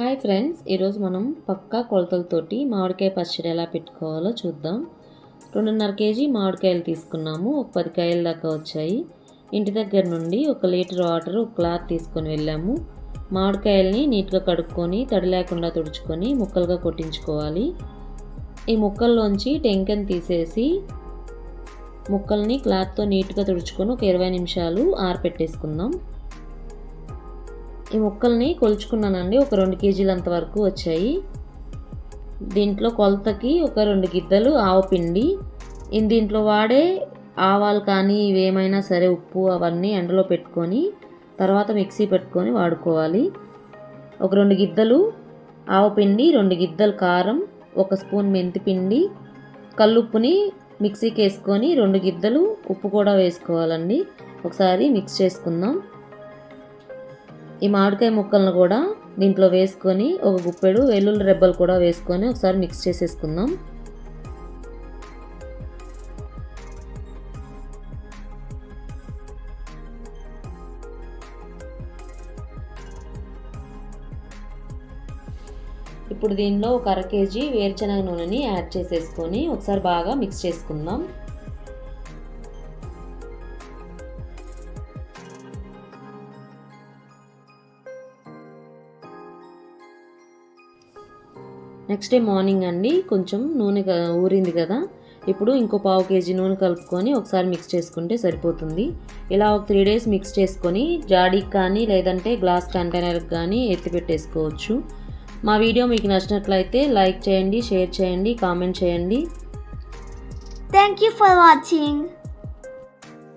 Hi friends ఈరోజు మనం పక్కా కొలతలతోటి మామిడికాయ పచ్చడి ఎలా పెట్టుకోవాలో చూద్దాం. రెండున్నర కేజీ మామిడికాయలు తీసుకున్నాము ఒక పది కాయల దాకా వచ్చాయి. ఇంటి దగ్గర నుండి ఒక లీటర్ వాటర్ ఒక క్లాత్ తీసుకొని వెళ్ళాము. మామిడికాయల్ని నీట్గా కడుక్కొని తడి లేకుండా తుడుచుకొని ముక్కలుగా కొట్టించుకోవాలి. ఈ ముక్కల్లోంచి టెంకని తీసేసి ముక్కల్ని క్లాత్తో నీట్గా తుడుచుకొని ఒక ఇరవై నిమిషాలు ఆరపెట్టేసుకుందాం. ఈ ముక్కల్ని కొలుచుకున్నానండి. ఒక రెండు కేజీలంత వరకు వచ్చాయి. దీంట్లో కొలతకి ఒక రెండు గిద్దలు ఆవపిండి ఇన్ దీంట్లో వాడే ఆవాలు కానీ ఇవేమైనా సరే ఉప్పు అవన్నీ ఎండలో పెట్టుకొని తర్వాత మిక్సీ పెట్టుకొని వాడుకోవాలి. ఒక రెండు గిద్దలు ఆవపిండి రెండు గిద్దలు కారం ఒక స్పూన్ మెంతిపిండి కల్లుప్పుని మిక్సీకి వేసుకొని రెండు గిద్దలు ఉప్పు కూడా వేసుకోవాలండి. ఒకసారి మిక్స్ చేసుకుందాం. ఈ మామిడికాయ ముక్కలను కూడా దీంట్లో వేసుకొని ఒక గుప్పెడు వెల్లుల్లి రెబ్బలు కూడా వేసుకొని ఒకసారి మిక్స్ చేసేసుకుందాం. ఇప్పుడు దీనిలో ఒక అర కేజీ వేరుశనగ నూనెని యాడ్ చేసేసుకొని ఒకసారి బాగా మిక్స్ చేసుకుందాం. నెక్స్ట్ డే మార్నింగ్ అండి కొంచెం నూనె ఊరింది కదా. ఇప్పుడు ఇంకో పావు కేజీ నూనె కలుపుకొని ఒకసారి మిక్స్ చేసుకుంటే సరిపోతుంది. ఇలా ఒక త్రీ డేస్ మిక్స్ చేసుకొని జాడీకి కానీ లేదంటే గ్లాస్ కంటైనర్కి కానీ ఎత్తి పెట్టేసుకోవచ్చు. మా వీడియో మీకు నచ్చినట్లయితే లైక్ చేయండి షేర్ చేయండి కామెంట్ చేయండి. Thank you for watching